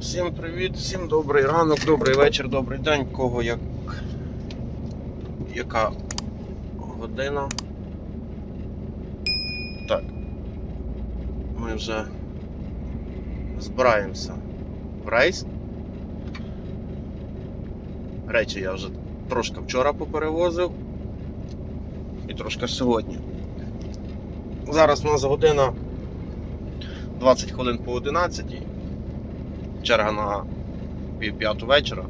Всім привіт, всім добрий ранок, добрий вечір, добрий день. Кого як. Яка година? Так. Ми вже збираємося в рейс. Речі я вже трошки вчора поперевозив. І трошки сьогодні. Зараз у нас година 20 хвилин по 11. Черга на пів п'яту вечора.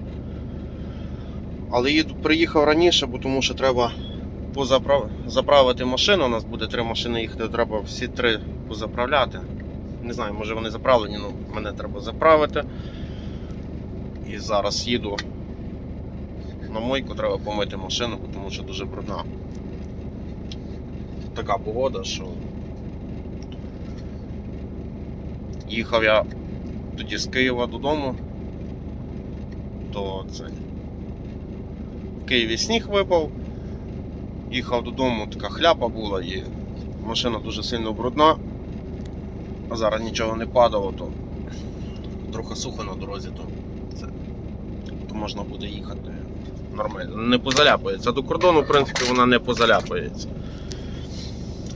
Але їду, приїхав раніше, бо тому що треба позаправ... заправити машину. У нас буде три машини їхати, треба всі три позаправляти. Не знаю, може вони заправлені, але мене треба заправити. І зараз їду на мойку, треба помити машину, бо тому що дуже брудна. Така погода, що їхав я тоді з Києва додому, то це. В Києві сніг випав, їхав додому, така хляпа була і машина дуже сильно брудна, а зараз нічого не падало, то трохи сухо на дорозі, то, це, то можна буде їхати нормально. Не позаляпається. До кордону, в принципі, вона не позаляпається.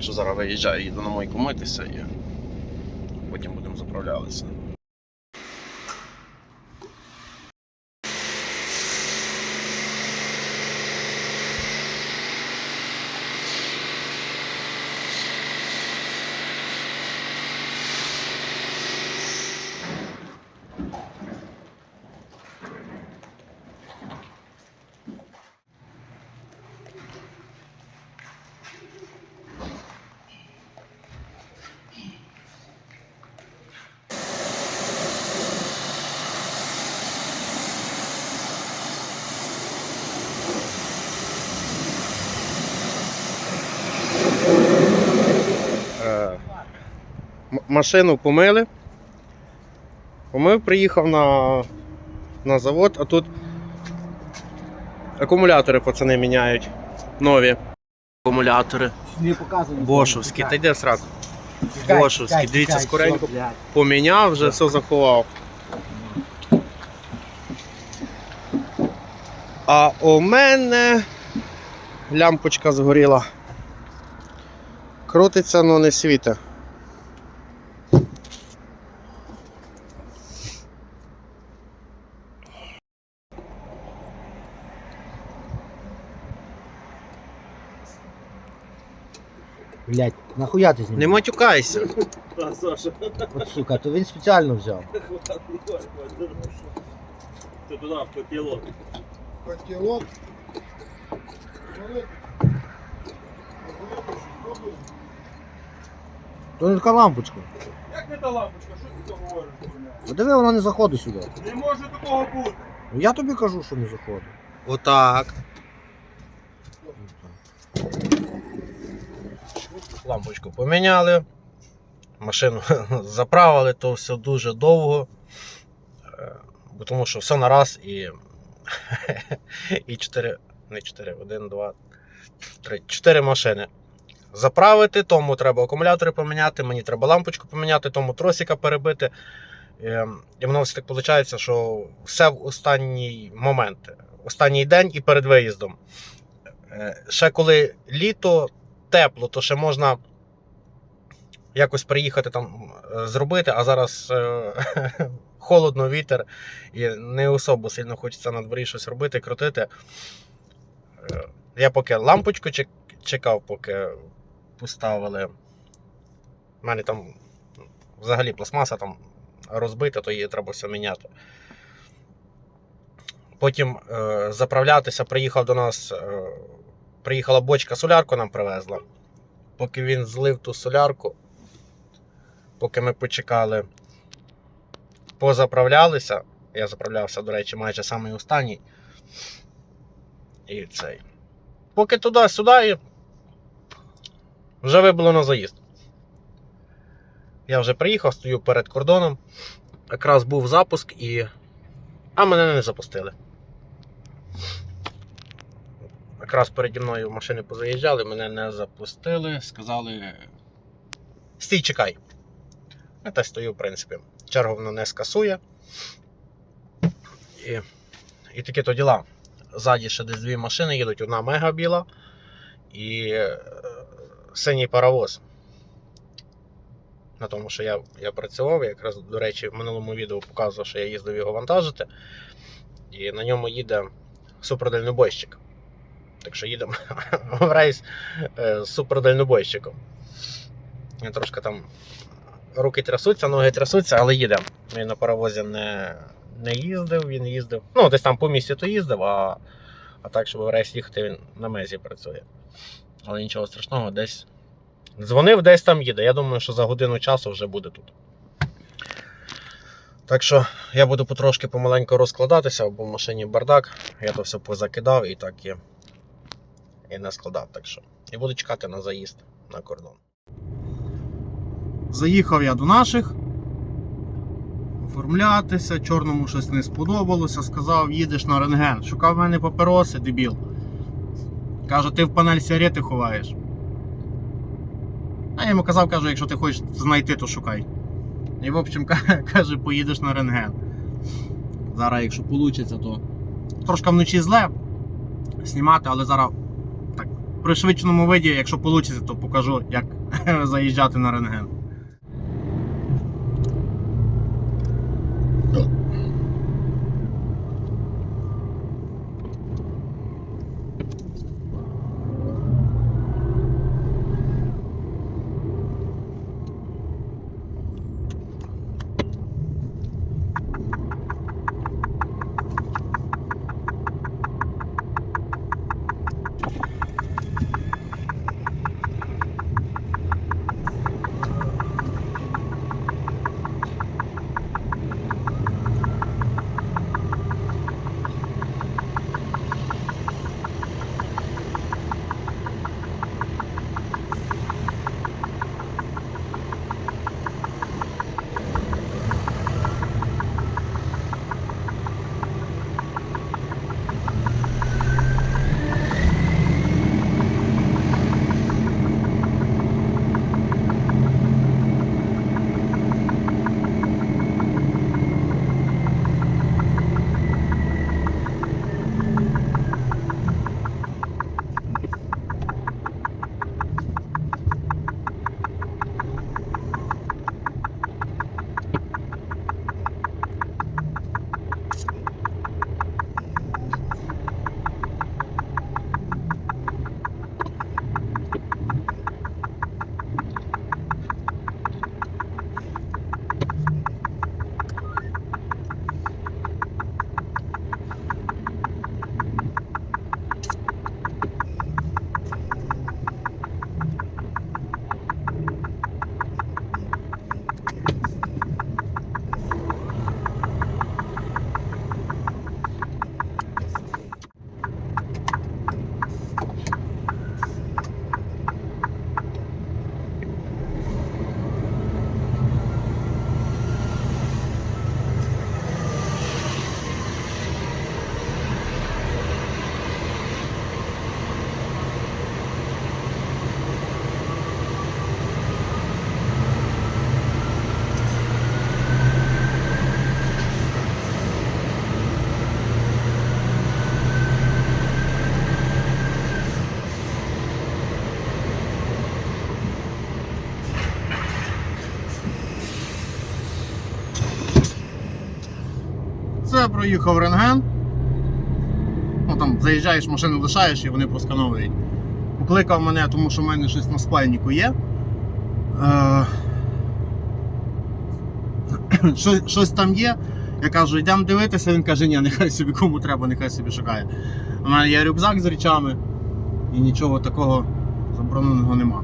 Що зараз виїжджаю, їду на мойку митися і потім будемо заправлятися. Е, м- машину помили. Помив, приїхав на, на завод, а тут акумулятори пацани міняють. Нові. Акумулятори. Не. Бошовські. Та йде в сраку. Бошовські. Дивіться, скоренько поміняв, вже все заховав. А у мене лямпочка згоріла. Крутиться, але не світе. Блять, нахуя ти з Не матюкайся. Та, Саша, От сука, то він спеціально взяв. ти туди в котілок. Котелок. То не така лампочка. Як не та лампочка, що ти то говориш? хуйня? Подиви, вона не заходить сюди. Не може такого бути. Ну я тобі кажу, що не заходить. Отак. Лампочку поміняли. Машину заправили, то все дуже довго. Е, тому що все на раз і. І 4. Не 4, 1, 2, 3, 4 машини. Заправити, тому треба акумулятори поміняти, мені треба лампочку поміняти, тому тросика перебити. Е, І воно все так виходить, що все в останній момент, останній день і перед виїздом. Е, Ще коли літо тепло, то ще можна якось приїхати там е, зробити, а зараз е, холодно, вітер, і не особо сильно хочеться на дворі щось робити, крутити. Е, Я поки лампочку чекав, поки поставили. У мене там взагалі пластмаса там розбита, то її треба все міняти. Потім е, заправлятися, приїхав до нас, приїхала бочка, солярку нам привезла. Поки він злив ту солярку, поки ми почекали, позаправлялися. Я заправлявся, до речі, майже самий останній. І цей. Поки туди-сюди і вже вибило на заїзд. Я вже приїхав, стою перед кордоном. Якраз був запуск і. А мене не запустили. Якраз переді мною машини позаїжджали, мене не запустили, сказали. Стій, чекай. Я та стою, в принципі. Чергу воно не скасує. І, і такі то діла. Ззаді ще десь дві машини їдуть, одна мега біла і е, синій паровоз. На тому, що я, я працював, якраз, до речі, в минулому відео показував, що я їздив його вантажити. І на ньому їде супердальнобойщик. Так що їдемо в рейс е, з супердальнобойщиком. Трошки там руки трясуться, ноги трясуться, але їдемо. Він на паровозі не, не їздив, він їздив. Ну, десь там по місті то їздив, а, а так, щоб в рейс їхати, він на мезі працює. Але нічого страшного, десь. Дзвонив, десь там їде. Я думаю, що за годину часу вже буде тут. Так що я буду потрошки помаленьку розкладатися, бо в машині бардак. Я то все позакидав і так і, і не складав. Так що. І буду чекати на заїзд на кордон. Заїхав я до наших. Оформлятися, чорному щось не сподобалося. Сказав, їдеш на рентген. Шукав в мене папіроси, дебіл. Каже, ти в панель сигарети ховаєш. А я йому казав, кажу, якщо ти хочеш знайти, то шукай. І в общем, каже, поїдеш на рентген. Зараз, якщо вийде, то трошки вночі зле знімати, але зараз пришвидшеному виді, якщо вийде, то покажу, як заїжджати на рентген. Проїхав рентген. Ну там заїжджаєш, машину лишаєш і вони проскановують. Покликав мене, тому що в мене щось на спальнику є. Е... Щось, щось там є. Я кажу, йдемо дивитися, він каже, ні, нехай собі кому треба, нехай собі шукає. У мене є рюкзак з речами і нічого такого забороненого нема.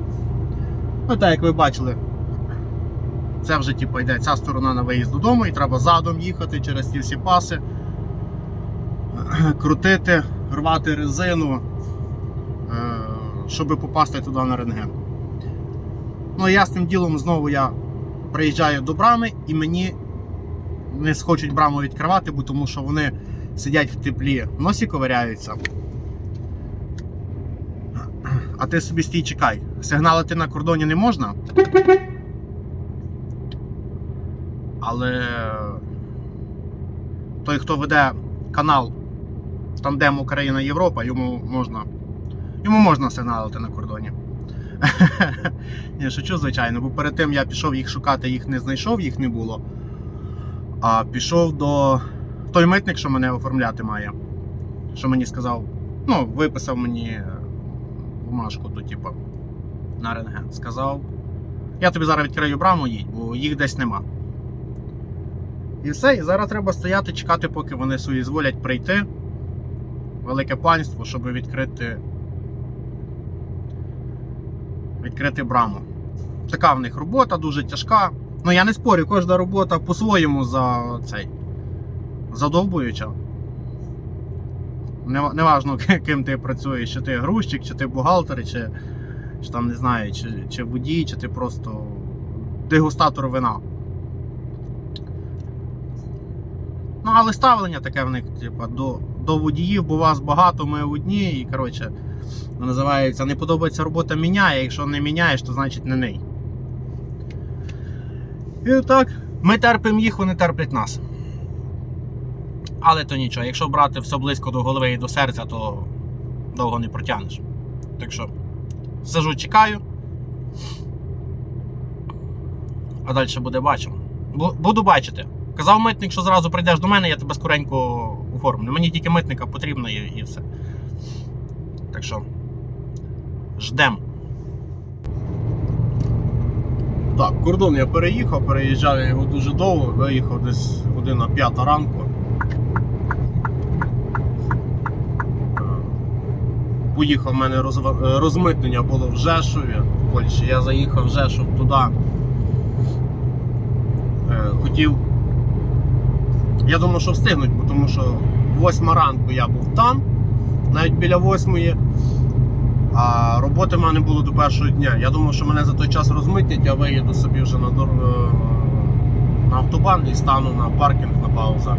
Ну так, як ви бачили, це вже типу, йде ця сторона на виїзд додому, і треба задом їхати через ті всі паси, крутити, рвати резину, е, щоб попасти туди на рентген. Ну, ясним ділом знову я приїжджаю до брами і мені не схочуть браму відкривати, бо тому що вони сидять в теплі, носі ковиряються. А ти собі стій чекай. Сигналити на кордоні не можна. Але той, хто веде канал Тандем Україна Європа, йому можна, йому можна сигналити на кордоні. Ні, шучу, звичайно, бо перед тим я пішов їх шукати, їх не знайшов, їх не було. А пішов до той митник, що мене оформляти має. Що мені сказав, ну, виписав мені е, бумажку, то, типу, на рентген. Сказав, я тобі зараз відкрию браму, їдь, бо їх десь нема. І все, і зараз треба стояти, чекати, поки вони свої зволять прийти. Велике панство, щоб відкрити. Відкрити браму. Така в них робота дуже тяжка. Ну я не спорю, кожна робота по-своєму за цей. Задовбуюча. Не, неважно, ким ти працюєш, чи ти грузчик, чи ти бухгалтер, чи, чи там не знаю, чи, чи водій, чи ти просто дегустатор вина. Ну, але ставлення таке в них, типа, до, до водіїв, бо вас багато, ми одні, і коротше, називається не подобається робота міняє. Якщо не міняєш, то значить не ней. І так, ми терпимо їх, вони терплять нас. Але то нічого, якщо брати все близько до голови і до серця, то довго не протягнеш. Так що, сижу, чекаю. А далі буде бачимо. Буду бачити. Казав митник, що зразу прийдеш до мене, я тебе скоренько оформлю. Мені тільки митника потрібно і, і все. Так що, ждем. Так, кордон я переїхав, переїжджав його дуже довго, виїхав десь година п'ята ранку. Е, Поїхав в мене розва- е, розмитнення було в Жешові, в Польщі. Я заїхав в Жешов туди. Е, Хотів. Я думав, що встигнуть, тому що восьма ранку я був там, навіть біля восьмої. А роботи в мене було до першого дня. Я думав, що мене за той час розмитнять, я виїду собі вже на, дор... е, на автобан і стану на паркінг на пауза.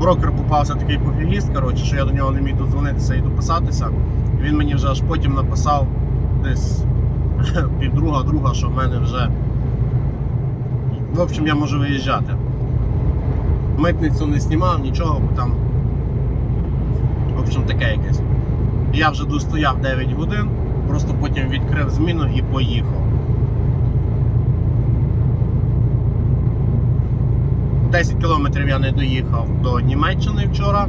Брокер попався такий пофігіст, коротше, що я до нього не міг додзвонитися і дописатися. Він мені вже аж потім написав десь пів друга, друга, що в мене вже. В общем, я можу виїжджати. Митницю не знімав, нічого, бо там. В общем, таке якесь. Я вже достояв 9 годин, просто потім відкрив зміну і поїхав. 10 кілометрів я не доїхав до Німеччини вчора.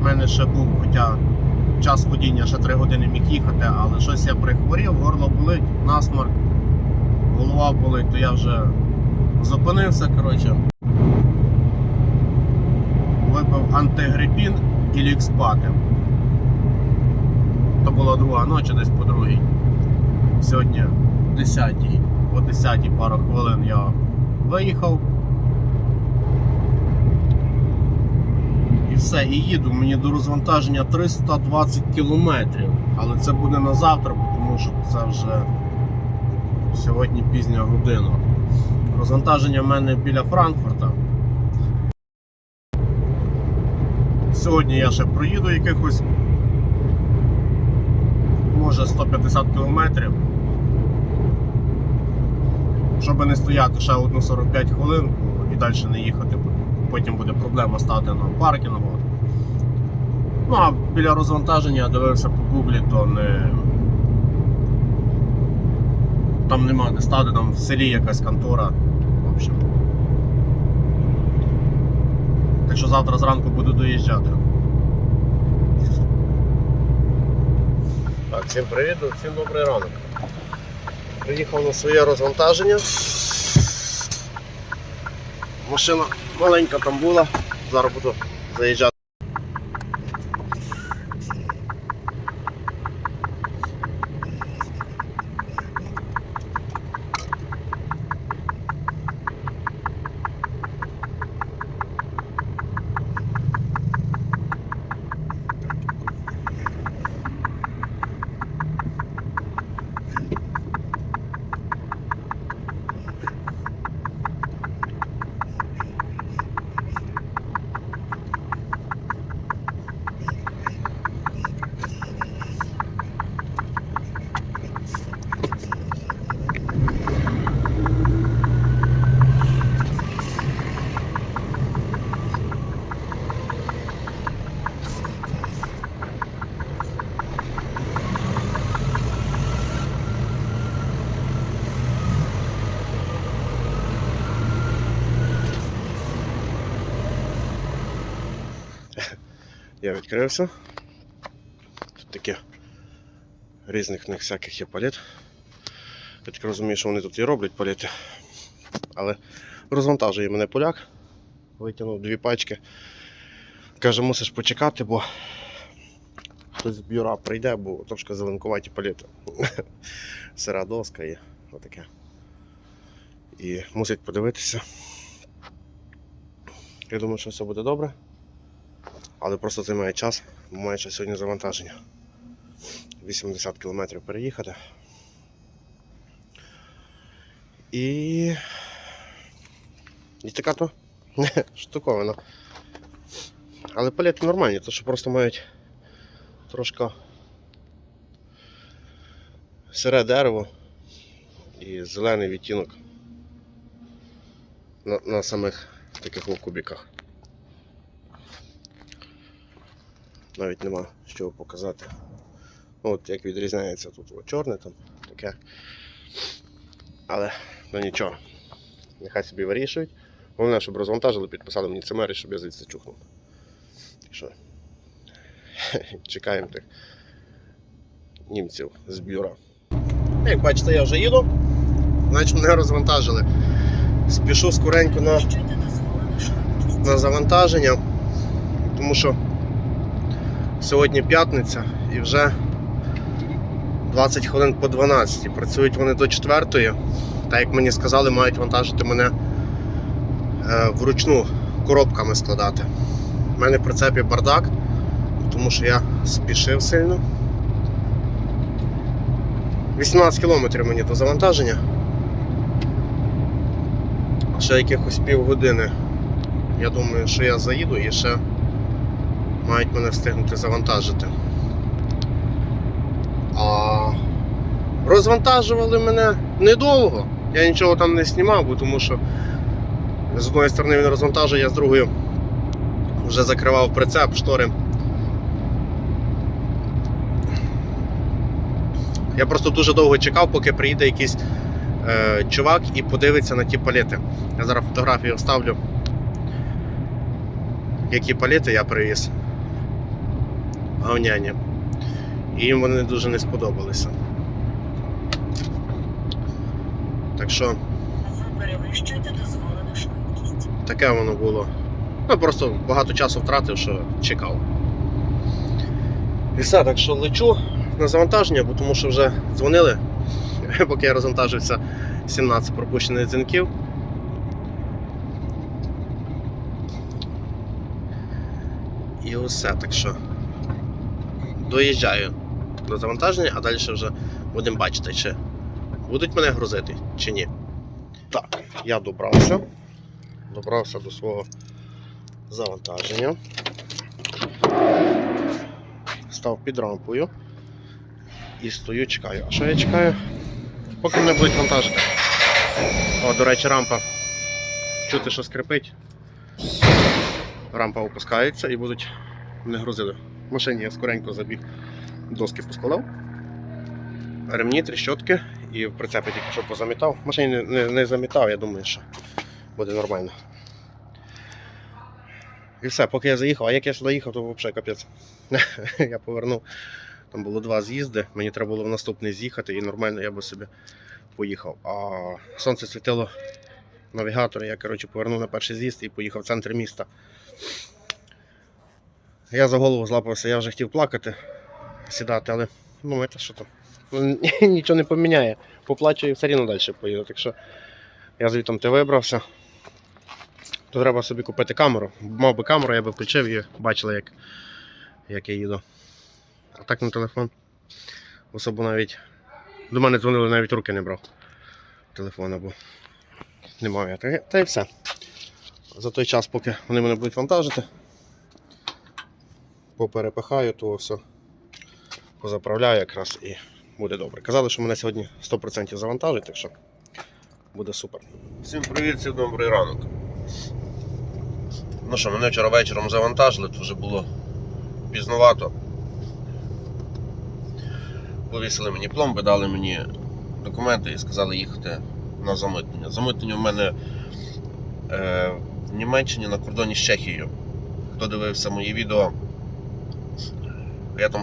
У мене ще був, хоча час водіння ще 3 години міг їхати, але щось я прихворів, горло болить, насморк, голова болить, то я вже зупинився. коротше. Антигрипін і ліг спати. То була друга ночі, десь по другій. Сьогодні о 10 о 10-й пару хвилин я виїхав. І все, і їду. Мені до розвантаження 320 кілометрів. Але це буде на завтра, тому що це вже сьогодні пізня година. Розвантаження в мене біля Франкфурта. Сьогодні я ще проїду якихось може 150 кілометрів. Щоб не стояти ще одну 45 хвилин і далі не їхати, потім буде проблема стати на паркінгу. Ну а біля розвантаження я дивився по гуглі, то не. Там нема де стати, там в селі якась контора. В общем. Так що завтра зранку буду доїжджати. Так, всім привіт, всім добрий ранок. Приїхав на своє розвантаження. Машина маленька там була, зараз буду заїжджати. Відкрився. Тут таке різних в всяких є палет. Я так розумію, що вони тут і роблять палети. Але розвантажує мене поляк. Витягнув дві пачки. Каже, мусиш почекати, бо хтось з бюра прийде, бо трошки зеленкуваті палети. Сира доска і отаке. І мусить подивитися. Я думаю, що все буде добре. Але просто займає час, має ще сьогодні завантаження. 80 км переїхати. І. І така то штуковина. Але палети нормальні, то що просто мають трошки сире дерево і зелений відтінок на, на самих таких о Навіть нема що показати. От як відрізняється тут от чорне там таке. Але ну нічого. Нехай собі вирішують. Головне, щоб розвантажили, підписали мені цимері, щоб я звідси чухнув. Так що чекаємо тих німців з бюро. Як бачите, я вже їду. Значить мене розвантажили. Спішу скоренько на, на завантаження, тому що сьогодні п'ятниця і вже 20 хвилин по 12. Працюють вони до 4. Так як мені сказали, мають вантажити мене е, вручну коробками складати. У мене в прицепі бардак, тому що я спішив сильно. 18 кілометрів мені до завантаження. Ще якихось півгодини. Я думаю, що я заїду і ще мають мене встигнути завантажити. А розвантажували мене недовго. Я нічого там не знімав, бо тому що з одної сторони він розвантажує, я з другої вже закривав прицеп, штори. Я просто дуже довго чекав, поки приїде якийсь е, чувак і подивиться на ті палети. Я зараз фотографію вставлю. Які палети я привіз. Гавняні. І їм вони дуже не сподобалися. Так що Ви перевищуєте дозволену швидкість. таке воно було. Ну просто багато часу втратив, що чекав. І все, так що лечу на завантаження, бо тому що вже дзвонили, поки я розвантажився 17 пропущених дзвінків. І усе, так що доїжджаю до завантаження, а далі вже будемо бачити, чи будуть мене грузити, чи ні. Так, я добрався. Добрався до свого завантаження. Став під рампою і стою, чекаю. А що я чекаю? Поки мене будуть вантажити. О, до речі, рампа. Чути, що скрипить. Рампа опускається і будуть мене грузили. Машині я скоренько забіг, доски поскладав. Ремні, тріщотки і в прицепі тільки що позамітав. Машині не, не, не замітав, я думаю, що буде нормально. І все, поки я заїхав, а як я сюди їхав, то взагалі капець. я повернув. Там було два з'їзди, мені треба було в наступний з'їхати і нормально я би собі поїхав. А сонце світило в навігаторі, я коротше, повернув на перший з'їзд і поїхав в центр міста. Я за голову злапався, я вже хотів плакати, сідати, але ну, це що там. Ну, Нічого не поміняє. Поплачу і все рівно далі поїду. Так що я звідти ти вибрався. То треба собі купити камеру. Мав би камеру, я би включив і бачили, як, як я їду. А так на телефон. Особо навіть. До мене дзвонили, навіть руки не брав телефона, бо немає. Та, та й все. За той час, поки вони мене будуть вантажити, поперепихаю, то все позаправляю якраз і буде добре. Казали, що мене сьогодні 100% завантажить, так що буде супер. Всім привіт, всім добрий ранок. Ну що, мене вчора вечором завантажили, то вже було пізнувато. Повісили мені пломби, дали мені документи і сказали їхати на замитнення. Замитнення в мене е, в Німеччині на кордоні з Чехією. Хто дивився мої відео. Я там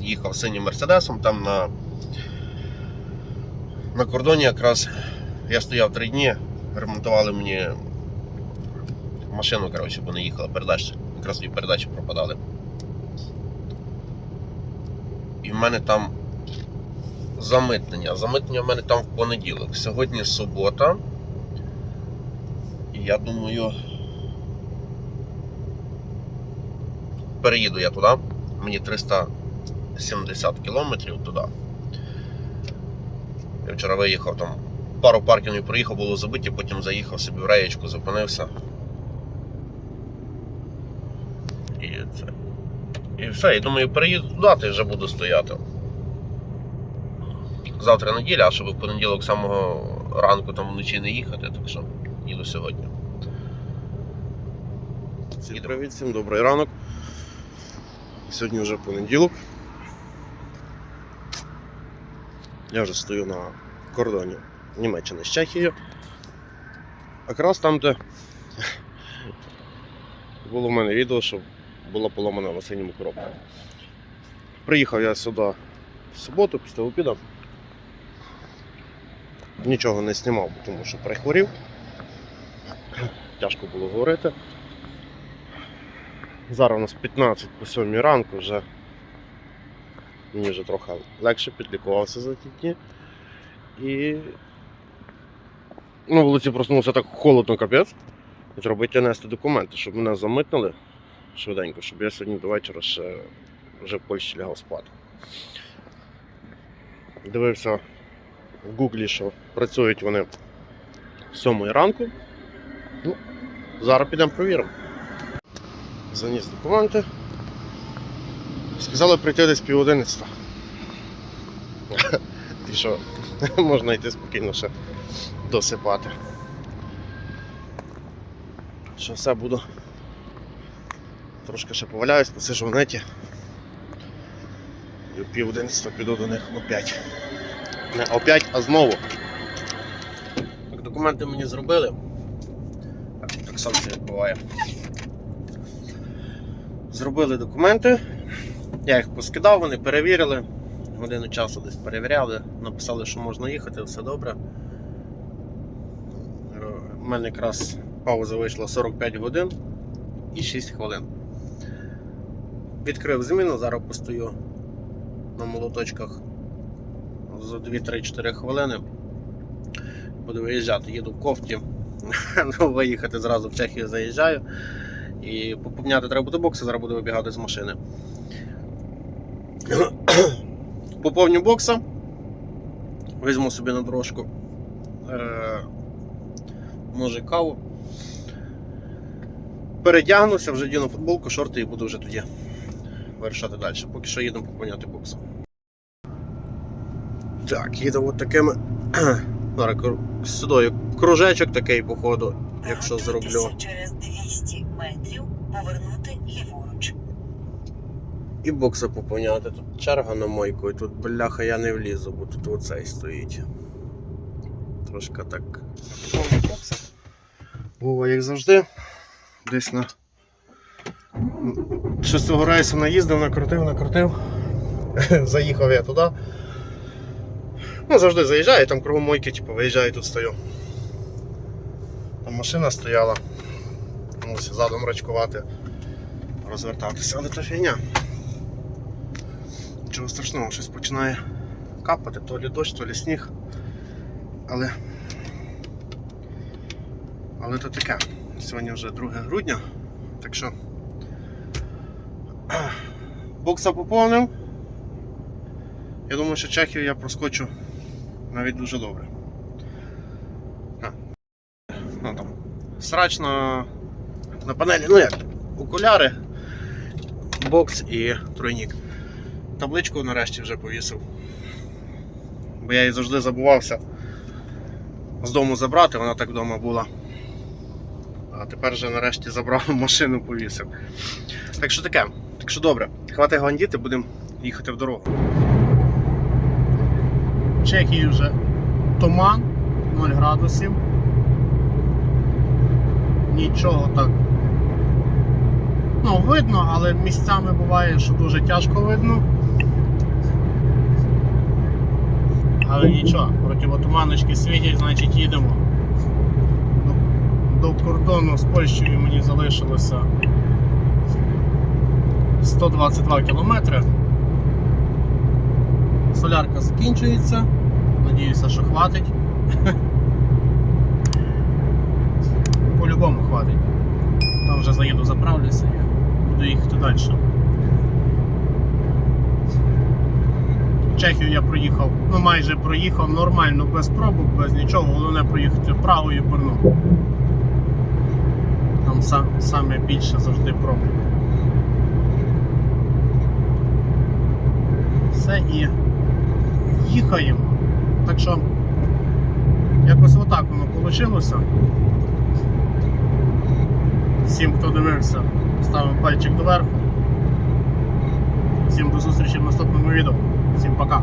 їхав синім мерседесом, там на, на кордоні якраз я стояв три дні, ремонтували мені машину, коротше, бо не їхала передача. Якраз дві передачі пропадали. І в мене там замитнення. Замитнення в мене там в понеділок. Сьогодні субота. І я думаю. Переїду я туди. Мені 370 кілометрів туди. Я вчора виїхав там. Пару паркінгів проїхав, було забиті, потім заїхав собі в реєчку, зупинився. І це. І все, і думаю, переїду туди, та вже буду стояти. Завтра неділя, а щоб в понеділок самого ранку там вночі не їхати, так що їду сьогодні. Всім привіт, всім добрий ранок. Сьогодні вже понеділок. Я вже стою на кордоні Німеччини з Чехією. Якраз там, де було в мене відео, що була поломана на синьому коробка. Приїхав я сюди в суботу після обіду. Нічого не знімав, тому що перехворів. Тяжко було говорити. Зараз у нас 15 по 7 ранку вже. Мені вже трохи легше підлікувався за ті дні. І. Ну, вулиці проснувся так холодно капець. Йти нести документи, щоб мене замитнили швиденько, щоб я сьогодні до вечора ще вже в Польщі лягав спати. Дивився в Гуглі, що працюють вони з 7 ранку. Ну, зараз підемо провіримо. Заніс документи. Сказали прийти десь пів одинадцята. І що, можна йти спокійно ще досипати. Що все буду. Трошки ще поваляюсь, посижу в неті. І в пів одинадцята піду до них опять. Не опять, а знову. Так, документи мені зробили. Так, само це відбуває. Зробили документи. Я їх поскидав, вони перевірили. Годину часу десь перевіряли, написали, що можна їхати, все добре. У мене якраз пауза вийшла 45 годин і 6 хвилин. Відкрив зміну, зараз постою на молоточках за 2-3-4 хвилини. Буду виїжджати, їду в кофті. Ну, Виїхати зразу в Чехію заїжджаю. І поповняти треба буде бокси, зараз буду вибігати з машини. Поповню бокса. Візьму собі на дорожку. Е, може каву. Передягнуся, вже діну футболку, шорти і буду вже тоді вирішати далі. Поки що їдемо поповняти бокс. Так, їду от такими. Зараз сюди кружечок такий, походу, якщо зроблю. Через 200 метрів повернути ліворуч. І бокса поповняти. Тут черга на мойку, і тут бляха я не влізу, бо тут оцей стоїть. Трошки так. Вова, як завжди, десь на шестого рейсу наїздив, накрутив, накрутив. Заїхав я туди. Ну, завжди заїжджаю, там кругом мойки, типу, виїжджаю, тут стою. Машина стояла. Мусив задом рачкувати, розвертатися, але то фігня. Нічого страшного, щось починає капати, то лі дощ, то лі сніг. Але. Але то таке. Сьогодні вже 2 грудня, так що. Бокса поповнив. Я думаю, що Чехію я проскочу навіть дуже добре. А. Ну, там. Срач на, панелі, ну як, окуляри, бокс і тройнік. Табличку нарешті вже повісив. Бо я її завжди забувався з дому забрати, вона так вдома була. А тепер вже нарешті забрав машину, повісив. Так що таке, так що добре, хватить гандіти, будемо їхати в дорогу. В Чехії вже туман, 0 градусів. Нічого так. Ну, видно, але місцями буває, що дуже тяжко видно. Але нічого, противотуманочки світять, значить їдемо. До, до кордону з Польщею мені залишилося 122 кілометри. Солярка закінчується. Надіюся, що хватить. По-любому хватить. Там вже заїду, заправлюся і буду їхати далі. Чехію я проїхав, ну майже проїхав нормально, без пробок, без нічого. Головне проїхати Прагу і Брно. Там сам, саме більше завжди пробок. Все і їхаємо. Так що якось отак воно вийшло. Всім, хто дивився, ставимо пальчик доверху. Всім до зустрічі в наступному відео. Всім пока.